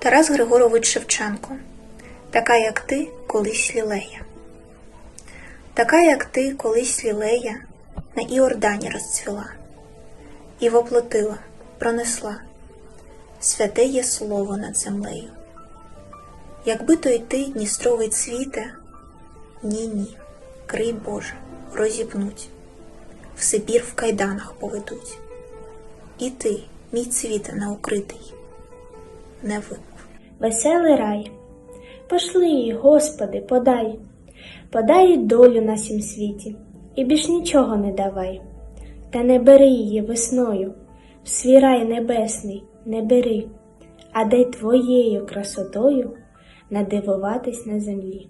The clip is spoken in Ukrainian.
Тарас Григорович Шевченко Така, як ти, колись лілея. Така, як ти, колись лілея, на Іордані розцвіла, і воплотила, пронесла святе є слово над землею. Якби то й ти, Дністровий цвіте, ні, ні, крий Боже, розіпнуть, в Сибір в кайданах поведуть. І ти, мій цвіте наукритий, не вимов. веселий рай. Пошли її, Господи, подай, подай їй долю на сім світі, і більш нічого не давай. Та не бери її весною, в свій рай небесний не бери, а дай твоєю красотою надивуватись на землі.